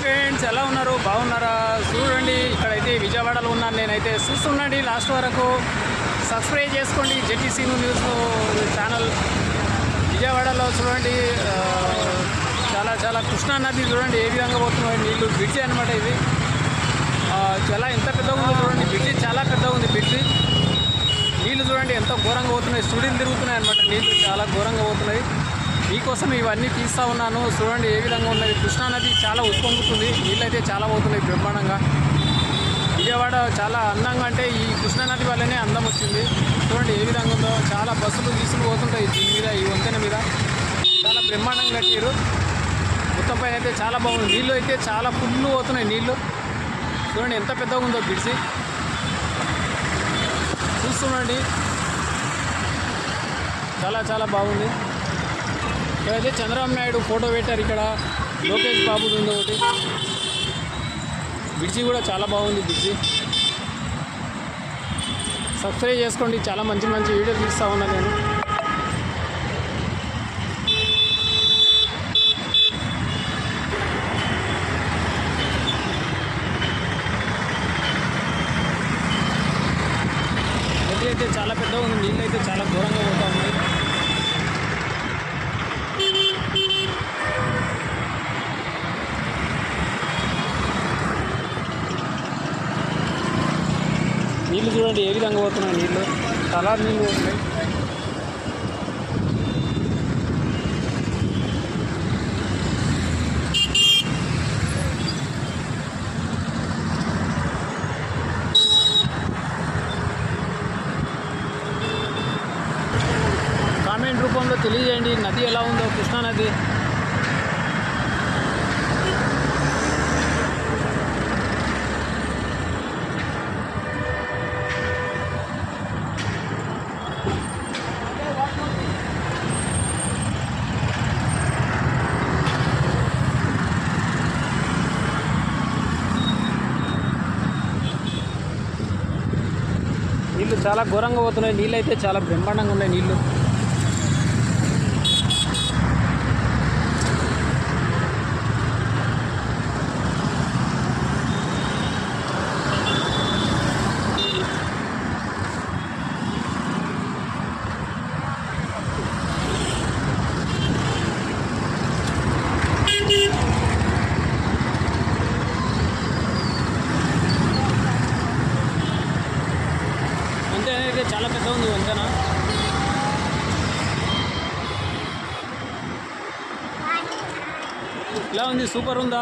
Friends ఎలా ఉన్నారు? బాగున్నారా? చూడండి ఇక్కడైతే విజయవాడలో ఉన్నాను. నేనైతే చూస్తుండండి లాస్ట్ వరకు. సబ్స్క్రైబ్ చేసుకోండి జెటీసీ న్యూస్ ఛానల్. విజయవాడలో చూడండి చాలా చాలా కృష్ణా నది చూడండి ఏ విధంగా పోతున్నాయి నీళ్ళు బ్రిడ్జి అనమాట ఇది. ఆ, చాలా ఎంత పెద్దగా ఉందో చూడండి బ్రిడ్జి చాలా పెద్దగా ఉంది బ్రిడ్జి. నీళ్ళు చూడండి ఎంత ఘోరంగా పోతున్నాయి సుడిని తిరుగుతున్నాయి అనమాట నీళ్ళు చాలా ఘోరంగా పోతున్నాయి. మీకోసం ఇవన్నీ తీస్తా ఉన్నాను. చూడండి ఏ విధంగా ఉన్నది. కృష్ణా నది చాలా ఉప్పొంగుతుంది. నీళ్ళు అయితే చాలా పోతున్నాయి బ్రహ్మాండంగా. విజయవాడ చాలా అందంగా అంటే ఈ కృష్ణా నది వల్లనే అందం వచ్చింది. చూడండి ఏ విధంగా ఉందో. చాలా బస్సులు గీసులు పోతుంటాయి దీని మీద ఈ వంతెన మీద. చాలా బ్రహ్మాండంగా కట్టారు మొత్తం పైన అయితే చాలా బాగుంది. నీళ్ళు అయితే చాలా ఫుల్ పోతున్నాయి నీళ్ళు. చూడండి ఎంత పెద్దగా ఉందో బిడిసి చూస్తుండండి చాలా చాలా బాగుంది. ఇక్కడైతే చంద్రబాబు నాయుడు ఫోటో పెట్టారు ఇక్కడ. లోకేష్ బాబుది ఉంది ఒకటి. బ్రిడ్జి కూడా చాలా బాగుంది బ్రిడ్జి. సబ్స్క్రైబ్ చేసుకోండి చాలా మంచి మంచి వీడియోలు తీస్తూ ఉన్నా నేను. అయితే చాలా పెద్దగా ఉంది నీళ్ళు అయితే చాలా దూరంగా పోతూ ఉన్నాయి. నీళ్ళు చూడండి ఏ విధంగా పోతున్నాయి నీళ్ళు చాలా నీళ్ళు పోతున్నాయి. కామెంట్ రూపంలో తెలియజేయండి. నది ఎలా ఉందో కృష్ణానది చాలా ఘోరంగా పోతున్నాయి. నీళ్ళు అయితే చాలా బ్రహ్మాండంగా ఉన్నాయి నీళ్ళు వంతెన అయితే చాలా పెద్ద ఉంది వంతెన ఇలా ఉంది? సూపర్ ఉందా?